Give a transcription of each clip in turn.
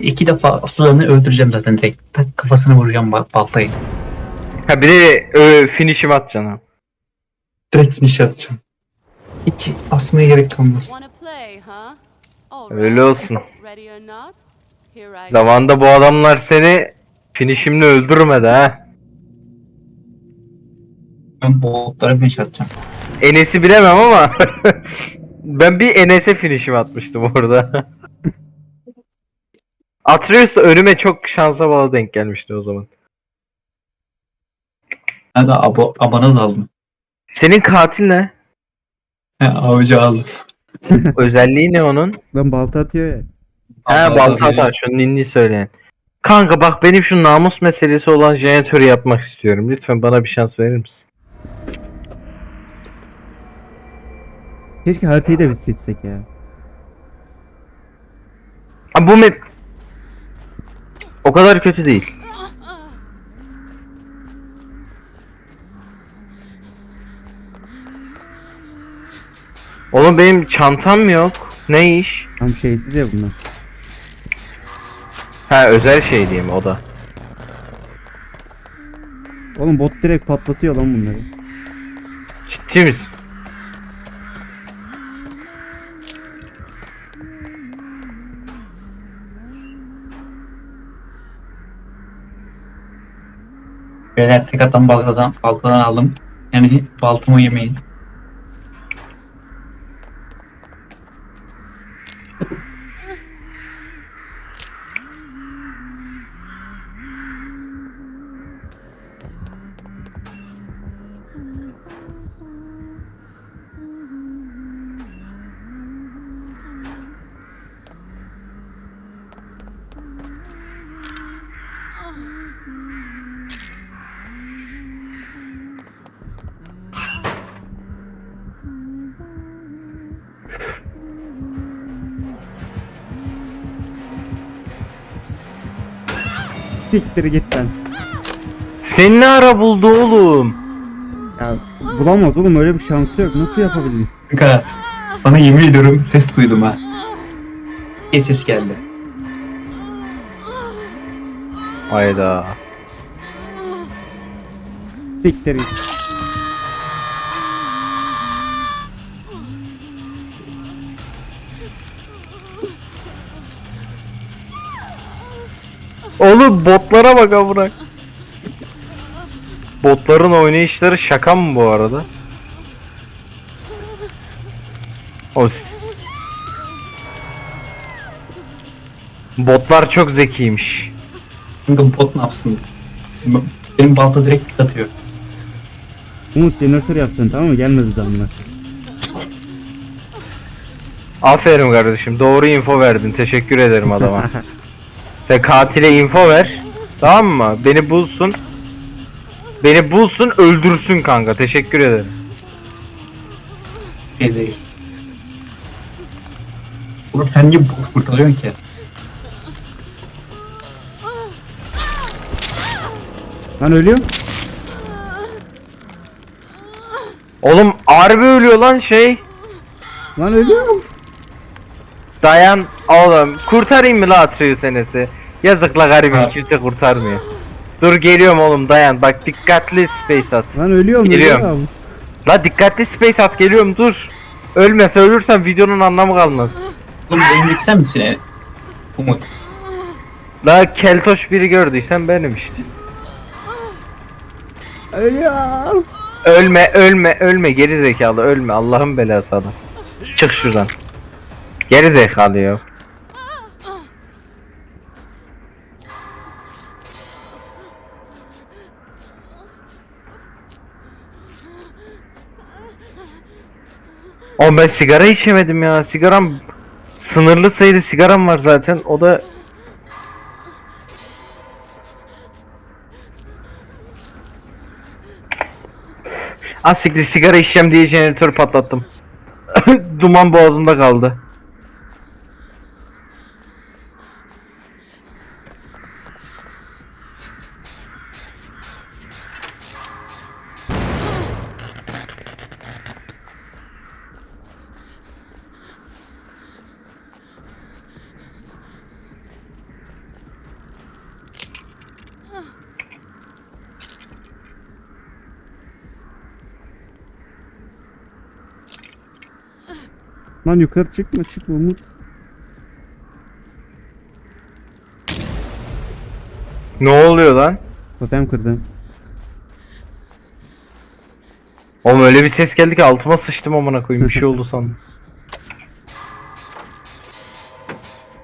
İki defa asılanı öldüreceğim zaten direkt. Tak kafasını vuracağım ba- baltayı. Ha bir de ö, finish'im atacaksın ha. Direkt finish atacağım. Hiç asmaya gerek kalmaz. Wanna play, huh? All Öyle olsun. Ready or not? Here I go. Zamanında bu adamlar seni finish'imle öldürmedi ha. Ben botlara finish atacağım. Enes'i bilemem ama ben bir Enes'e finish'im atmıştım orada. Atreus da önüme çok şansa bağlı denk gelmişti o zaman. Ben de abo abana da aldım. Senin katil ne? He avcı aldım. Özelliği ne onun? Lan balta atıyor ya. Ha Abla balta atar şu ninni söyleyen. Kanka bak benim şu namus meselesi olan jeneratörü yapmak istiyorum. Lütfen bana bir şans verir misin? Keşke haritayı da biz seçsek ya. Ha bu map o kadar kötü değil. Oğlum benim çantam yok. Ne iş? Tam şeysiz ya bunlar. Ha özel şey diyeyim o da. Oğlum bot direkt patlatıyor lan bunları. Ciddi misin? Beyler tek atan baltadan, baltadan aldım. Yani baltamı yemeyin. Siktir git lan. Sen ne ara buldu oğlum? Ya bulamaz oğlum öyle bir şansı yok. Nasıl yapabildin? Kanka sana yemin ediyorum ses duydum ha. Bir ses geldi. Hayda. Siktir git. Oğlum botlara bak amına. Botların oynayışları şaka mı bu arada? O Botlar çok zekiymiş. Kanka bot ne yapsın? Benim balta direkt pit atıyor. Umut jeneratör yapsın tamam mı? Gelmedi zamlar. Aferin kardeşim. Doğru info verdin. Teşekkür ederim adama. Sen katile info ver. Tamam mı? Beni bulsun. Beni bulsun öldürsün kanka. Teşekkür ederim. Şey değil. Oğlum sen niye bot kurtarıyorsun ki? Lan ölüyor. Oğlum harbi ölüyor lan şey. Lan ölüyor. Dayan oğlum. Kurtarayım mı la Atreus senesi? Yazık la garibim kimse kurtarmıyor. Dur geliyorum oğlum dayan. Bak dikkatli space at. Lan ölüyorum. Geliyorum. ölüyorum. La dikkatli space at geliyorum dur. Ölmese ölürsem videonun anlamı kalmaz. Oğlum önündeki sen misin e? Umut. La keltoş biri gördüysen benim işte. Ölüyorum. Ölme ölme ölme geri zekalı ölme Allah'ın belası adam. Çık şuradan. Geri zekalı ya. Oğlum ben sigara içemedim ya. Sigaram sınırlı sayıda sigaram var zaten. O da Asiktir sigara içeceğim diye jeneratör patlattım. Duman boğazımda kaldı. Lan yukarı çıkma çıkma Umut. Ne oluyor lan? Totem kırdım. Oğlum öyle bir ses geldi ki altıma sıçtım amına koyayım bir şey oldu sandım.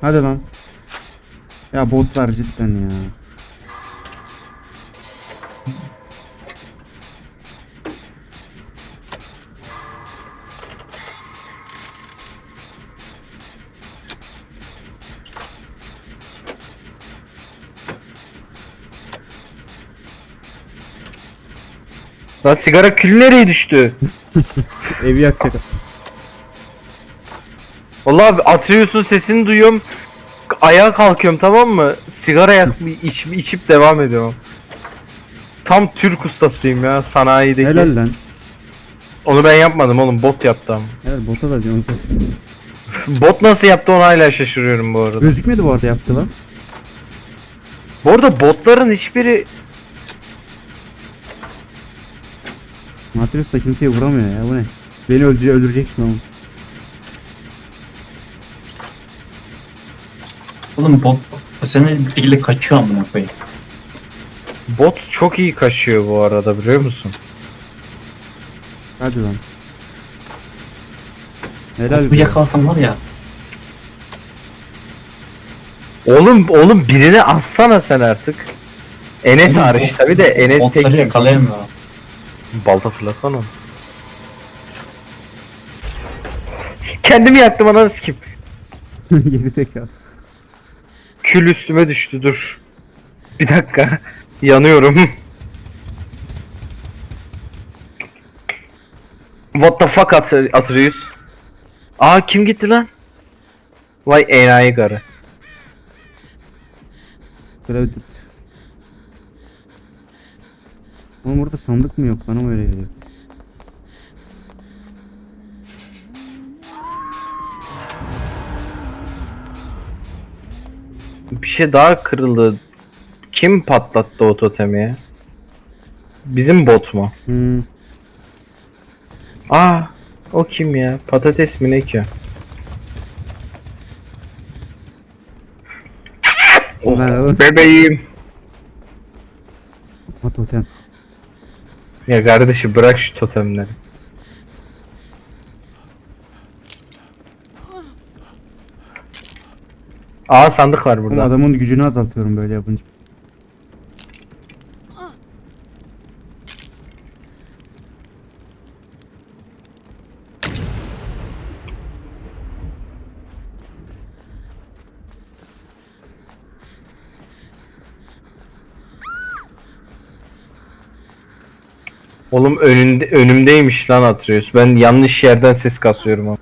Hadi lan. Ya botlar cidden ya. Lan sigara külü nereye düştü? Evi yakacak. Vallahi abi Atreus'un sesini duyuyorum. Ayağa kalkıyorum tamam mı? Sigara yak iç, içip devam ediyorum. Tam Türk ustasıyım ya sanayideki. Helal lan. Onu ben yapmadım oğlum bot yaptı ama. Helal bota da diyorsun ses. Bot nasıl yaptı onu hala şaşırıyorum bu arada. Gözükmedi bu arada yaptı lan. Bu arada botların hiçbiri Matrius da kimseye vuramıyor ya bu ne? Beni öldürecek, öldürecek şimdi oğlum. Oğlum bot senin bir şekilde kaçıyor amına koyayım. bot çok iyi kaçıyor bu arada biliyor musun? Hadi lan. Helal Bir yakalasam var ya. Oğlum oğlum birini assana sen artık. Enes Oğlum, hariç bot- tabi de Enes Botları tek yakalayamıyor. Balta fırlasana. Kendimi yaktım ananı sikim. Geri tekrar. Kül üstüme düştü dur. Bir dakika. Yanıyorum. What the fuck at Atreus? Aa kim gitti lan? Vay enayi karı. Görev Oğlum burada sandık mı yok? Bana mı öyle geliyor? Bir şey daha kırıldı. Kim patlattı o totemi? Bizim bot mu? Hmm. Aa o kim ya? Patates mi ne ki? Oh, bebeğim. At totem. Ya kardeşim bırak şu totemleri. Aa sandık var burada. adamın gücünü azaltıyorum böyle yapınca. Oğlum önünde önümdeymiş lan Atreus. Ben yanlış yerden ses kasıyorum ama.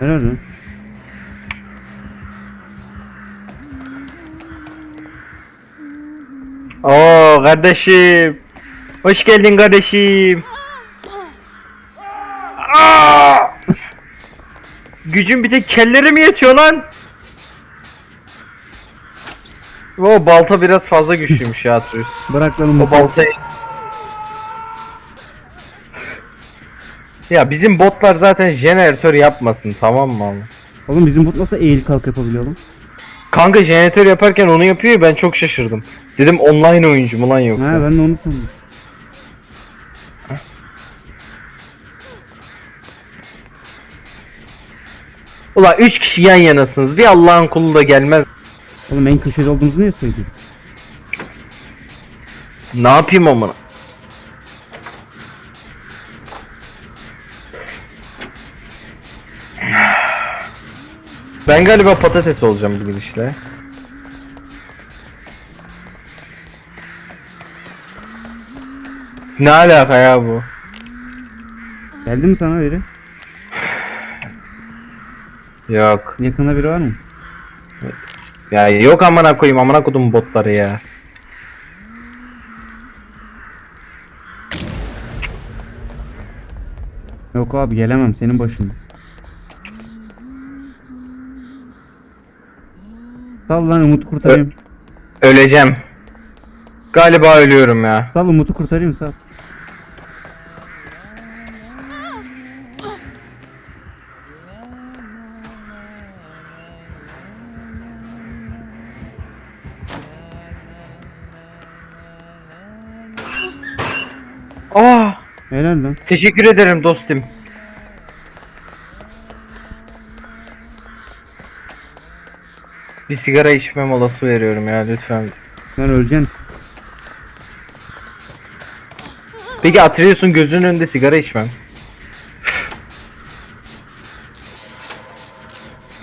Helal lan. Oo kardeşim. Hoş geldin kardeşim. Aa! Gücün bir tek kellere mi yetiyor lan? O balta biraz fazla güçlüymüş ya Atreus. Bırak lan O baltayı... Ya bizim botlar zaten jeneratör yapmasın tamam mı abi? Oğlum bizim bot nasıl eğil kalk yapabiliyor oğlum? Kanka jeneratör yaparken onu yapıyor ya ben çok şaşırdım. Dedim online oyuncu mu lan yoksa? Ha ben de onu sandım. Ulan 3 kişi yan yanasınız bir Allah'ın kulu da gelmez. Oğlum en köşede olduğumuzu niye söylüyorsun? Ne yapayım amına? Ben galiba patates olacağım bu gidişle. Ne alaka ya bu? Geldi mi sana biri? Yok. Yakında biri var mı? Ya yok amına koyayım amına kodum botları ya. Yok abi gelemem senin başında. Sal lan Umut kurtarayım. Öleceğim. Galiba ölüyorum ya. Sal Umut'u kurtarayım sal. Aa, Helal lan. teşekkür ederim dostum. Bir sigara içme molası veriyorum ya lütfen. Sen öleceksin. Peki Atreus'un gözünün önünde sigara içmem.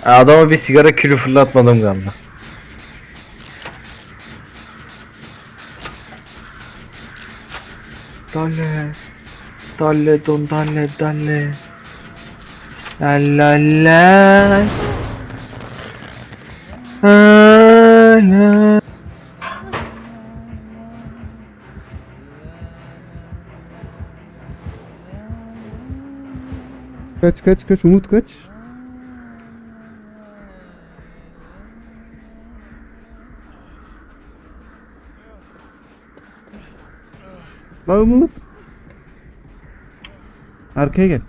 Adama bir sigara külü fırlatmadım galiba. Dalle. Dalle don dalle dalle. La la la. La la. Kaç kaç kaç Umut kaç. Lan Umut. Arkaya gel.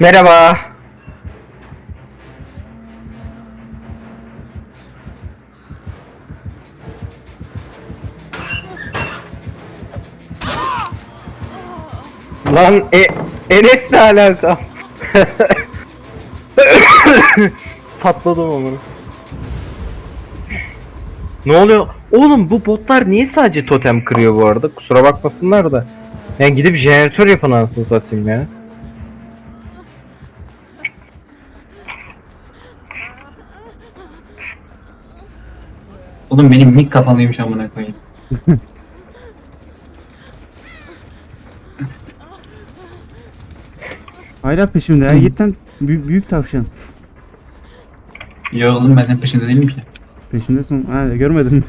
Merhaba. Lan e Enes ne alaka? Patladım onu. Ne oluyor? Oğlum bu botlar niye sadece totem kırıyor bu arada? Kusura bakmasınlar da. Yani gidip jeneratör yapın anasını satayım ya. Oğlum benim mik kafalıymış amına koyayım. Hala peşimde ya. Git lan. Büyük, büyük tavşan. Ya oğlum ben senin peşinde değilim ki. Peşindesin. Ha görmedim.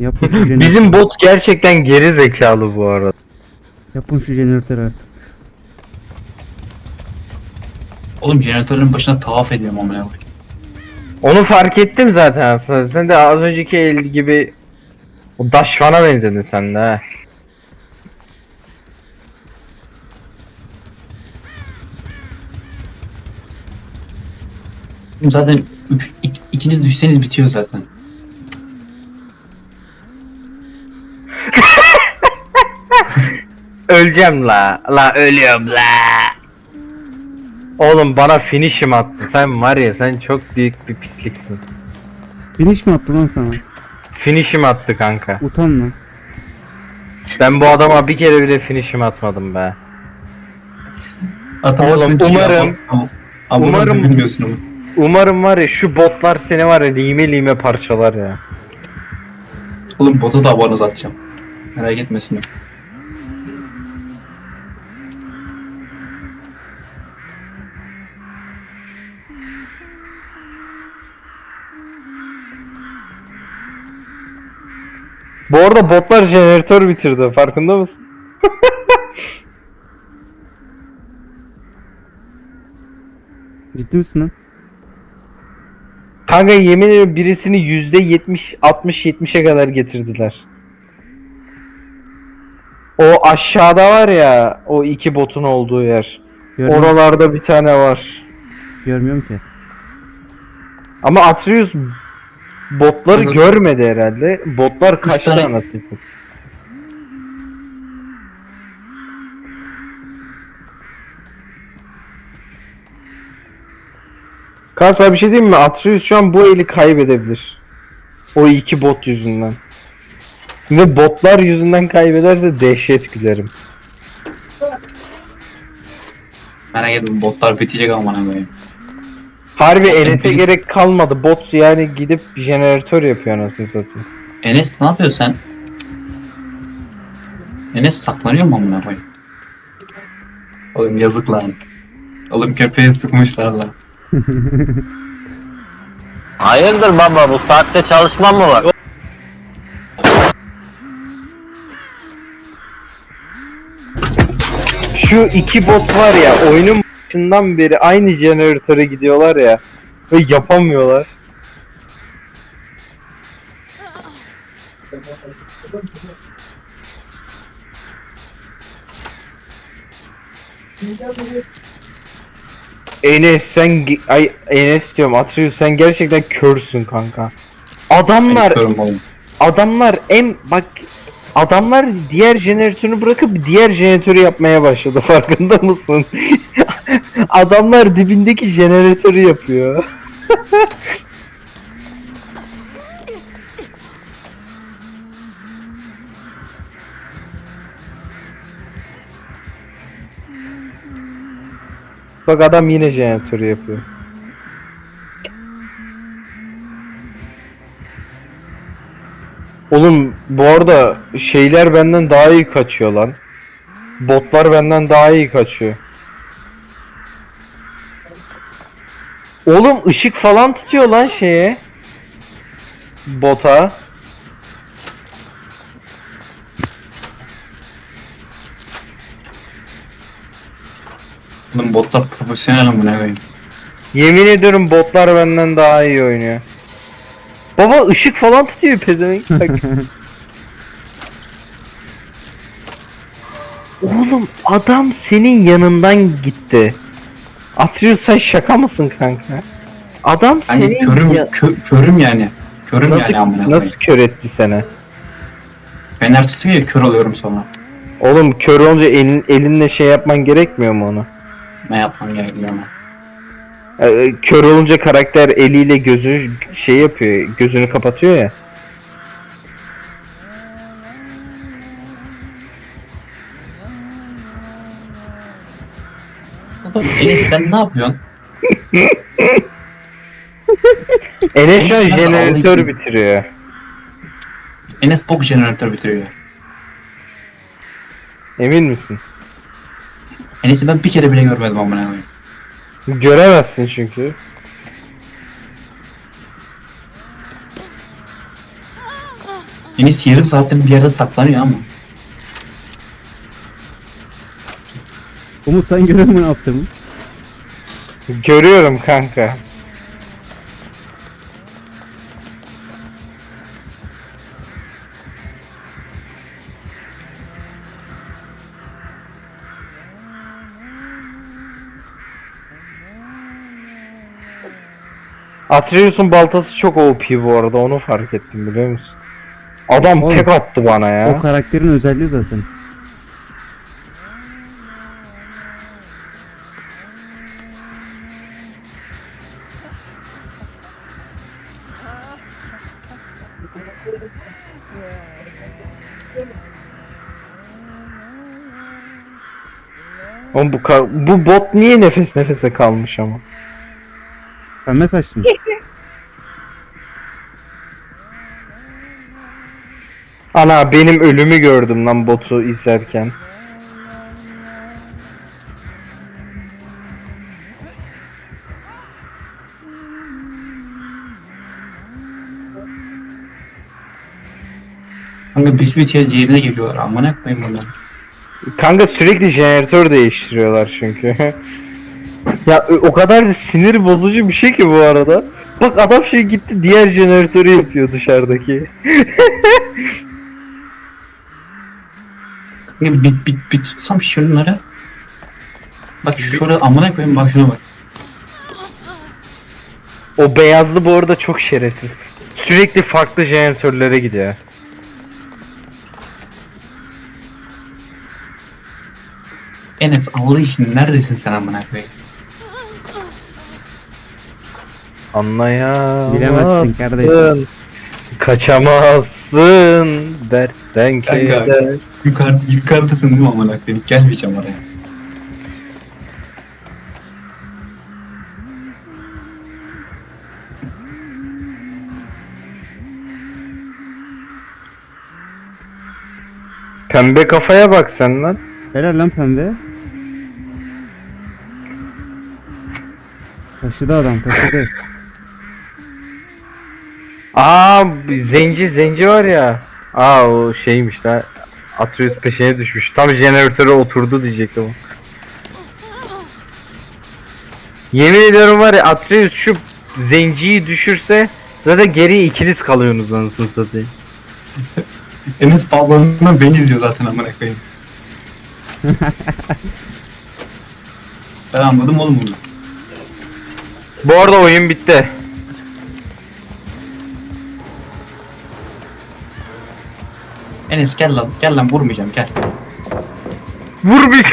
Yapın şu jeneratörü. Bizim bot gerçekten geri zekalı bu arada. Yapın şu jeneratörü artık. Oğlum jeneratörün başına tavaf ediyorum amına koyayım. Onu fark ettim zaten aslında. Sen de az önceki el gibi o daşvana benzedin sen de ha. Oğlum Zaten üç, ik- ikiniz düşseniz bitiyor zaten. Öleceğim la. La ölüyorum la. Oğlum bana finish'im attı. Sen var ya sen çok büyük bir pisliksin. Finish mi attı lan sana? Finish'im attı kanka. Utan lan. Ben bu adama bir kere bile finish'im atmadım be. Atamazsın Oğlum, ki umarım- Ama, ama umarım- umarım bilmiyorsun ama. Umarım var ya şu botlar seni var ya lime lime parçalar ya. Oğlum bota da abone atacağım. Merak etmesin. Bu arada botlar jeneratör bitirdi farkında mısın? Ciddi misin lan? Kanka yemin ediyorum birisini yüzde yetmiş, 60-70'e kadar getirdiler. O aşağıda var ya o iki botun olduğu yer. Görmüyorum, Oralarda bir tane var. görmüyorum ki. Ama Atreus botları Anladım. görmedi herhalde. Botlar kaçtı tane- anasını satayım. Kaan sana bir şey diyeyim mi? Atreus şu an bu eli kaybedebilir. O iki bot yüzünden. Ve botlar yüzünden kaybederse dehşet gülerim. Merak etme botlar bitecek amına koyayım. Harbi Enes'e bir- gerek kalmadı. Bot yani gidip jeneratör yapıyor anasını satayım. Enes ne yapıyorsun sen? Enes saklanıyor mu amına koyayım? Oğlum yazık lan. Oğlum köpeği sıkmışlar lan. Hayırdır baba bu saatte çalışma mı var? Şu iki bot var ya oyunun başından beri aynı jeneratöre gidiyorlar ya. Ve yapamıyorlar. Enes sen ay Enes diyorum Atreus sen gerçekten körsün kanka. Adamlar adamlar en bak adamlar diğer jeneratörü bırakıp diğer jeneratörü yapmaya başladı farkında mısın? Adamlar dibindeki jeneratörü yapıyor. Bak adam yine jeneratörü yapıyor. Oğlum bu arada şeyler benden daha iyi kaçıyor lan. Botlar benden daha iyi kaçıyor. Oğlum ışık falan tutuyor lan şeye. Bota. Oğlum botlar profesyonel amına koyayım. Yemin ediyorum botlar benden daha iyi oynuyor. Baba ışık falan tutuyor pezevenk. Bak. Oğlum adam senin yanından gitti. Sen şaka mısın kanka? Adam Hani senin körüm, ya- kö- körüm yani. Körüm nasıl, yani amına koyayım. nasıl kör etti seni? Fener tutuyor ya kör oluyorum sonra. Oğlum kör olunca elin, elinle şey yapman gerekmiyor mu onu? Ne yapmam gerekiyor ona? Ee, kör olunca karakter eliyle gözü şey yapıyor, gözünü kapatıyor ya. Enes sen ne yapıyorsun? Enes şu an Enes jeneratör bitiriyor. Enes bok jeneratör bitiriyor. Emin misin? Enes'i ben bir kere bile görmedim amına koyayım. Göremezsin çünkü. Enes yarım saatten bir yerde saklanıyor ama. Umut sen görüyor musun ne yaptığımı? Görüyorum kanka. Atreus'un baltası çok OP bu arada onu fark ettim biliyor musun? Adam Oğlum, tek attı bana ya. O karakterin özelliği zaten. Oğlum bu, ka- bu bot niye nefes nefese kalmış ama? Ben mesaj açtım. Ana benim ölümü gördüm lan botu izlerken. Kanka bir bir şey ciğerine geliyorlar amına koyayım bunlar. Kanka sürekli jeneratör değiştiriyorlar çünkü. ya o kadar da sinir bozucu bir şey ki bu arada. Bak adam şey gitti diğer jeneratörü yapıyor dışarıdaki. Kanka bir, bir, bir tutsam şunları. Bak şurada amına koyayım bak şuna bak. O beyazlı bu arada çok şerefsiz. Sürekli farklı jeneratörlere gidiyor. Enes Allah için neredesin sen amına koyayım? Anlayamazsın. Bilemezsin kardeşim. Kaçamazsın dertten Kanka. keder. Yukarı, yukarıdasın değil mi amına koyayım? Gelmeyeceğim oraya. Pembe kafaya bak sen lan. Helal lan pembe. Taşıdı adam taşıdı. Aa zenci zenci var ya. Aa o şeymiş la. Atreus peşine düşmüş. Tam jeneratöre oturdu diyecektim. Yemin ediyorum var ya Atreus şu zenciyi düşürse zaten geriye ikiniz kalıyorsunuz anasını satayım. Enes balonundan beni izliyor zaten amına koyayım. ben anladım oğlum bunu. Bu arada oyun bitti. Enes gel lan gel lan vurmayacağım gel. Vur bir.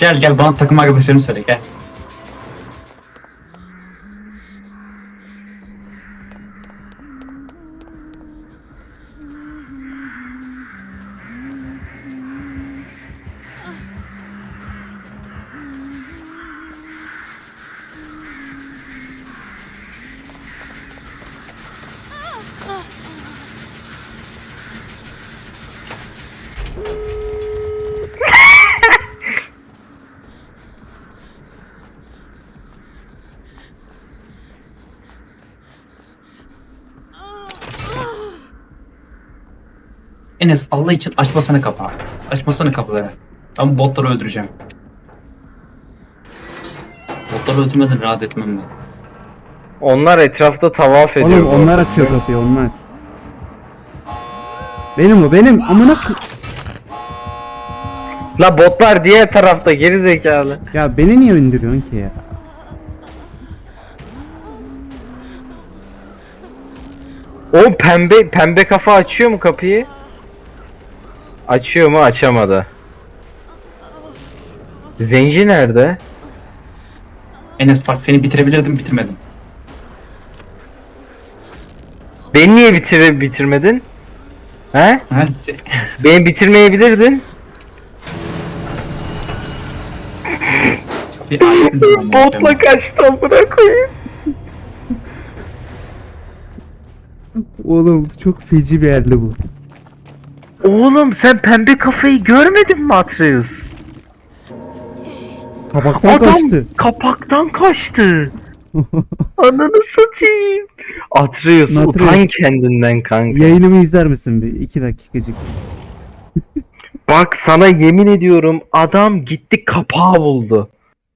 Gel gel bana takım arkadaşlarını söyle gel. Enes Allah için açmasana kapağı. Açmasana kapıları. Ben botları öldüreceğim. Botları öldürmeden rahat etmem ben. Onlar etrafta tavaf ediyor. Oğlum bu onlar arada. açıyor kapıyı onlar. Benim o benim amına k- La botlar diğer tarafta geri zekalı. Ya beni niye indiriyorsun ki ya? O pembe pembe kafa açıyor mu kapıyı? Açıyor mu? Açamadı. Zenci nerede? Enes bak seni bitirebilirdim bitirmedim. Beni niye bitir bitirmedin? He? Ha, se- Beni bitirmeyebilirdin. bir ben. Botla kaçtı amına koyayım. Oğlum çok feci bir yerde bu. Oğlum sen pembe kafayı görmedin mi Atreus? Kabaktan Adam kaçtı. kapaktan kaçtı. Ananı satayım. Atreus Atreus. utan kendinden kanka. Yayınımı izler misin bir? iki dakikacık. Bak sana yemin ediyorum adam gitti kapağı buldu.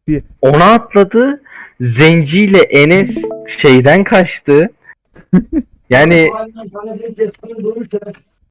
Bir- Ona atladı. Zenci ile Enes şeyden kaçtı. Yani